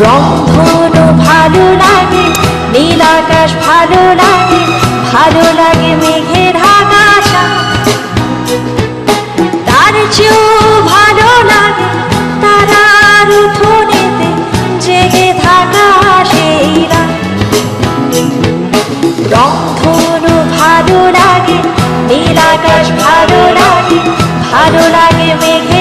রংধনু ভালো লাগে নীল আকাশ ভালো লাগে ভালো লাগে লাগে মেঘে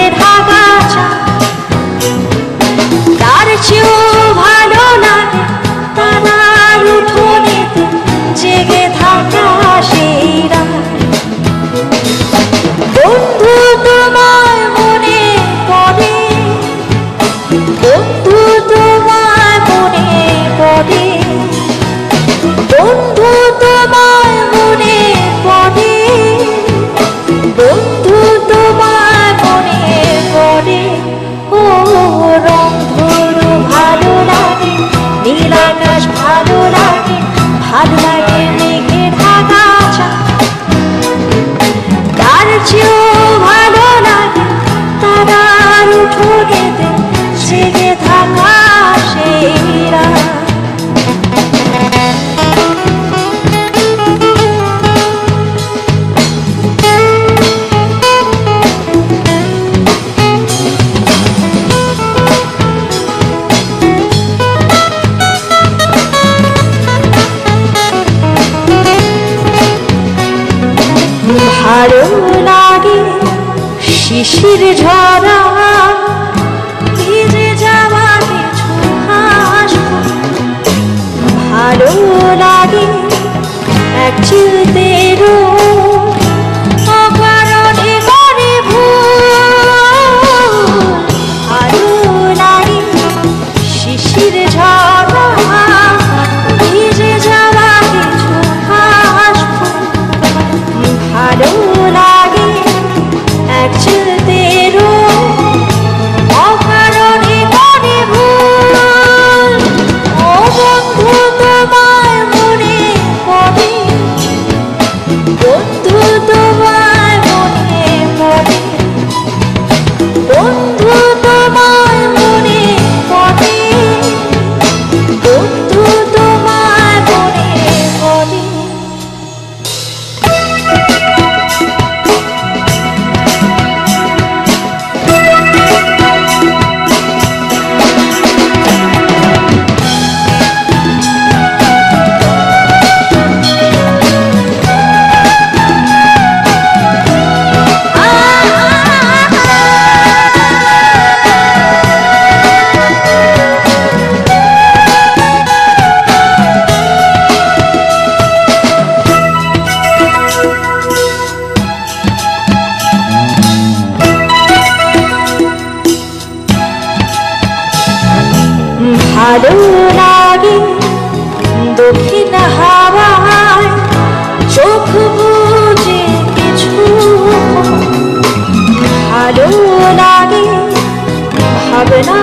ভালো লাগে দক্ষিণ হাওয়ায় চোখ বুঝে কিছু ভালো লাগে ভাবনা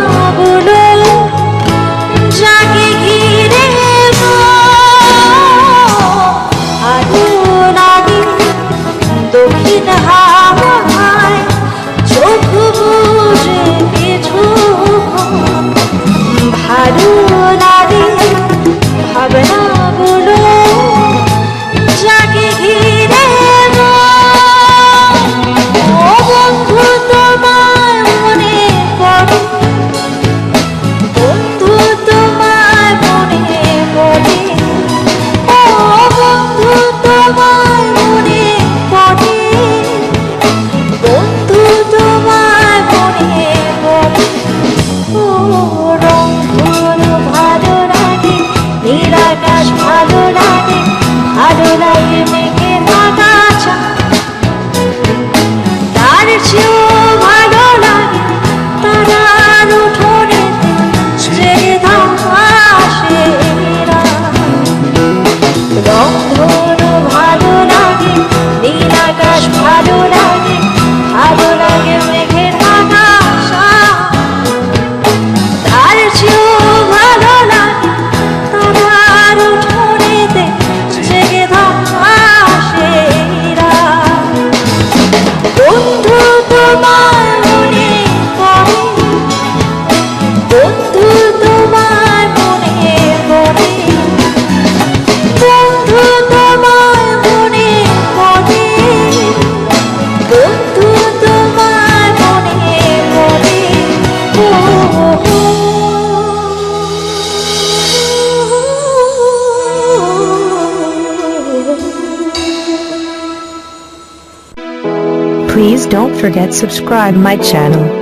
don't forget subscribe my channel.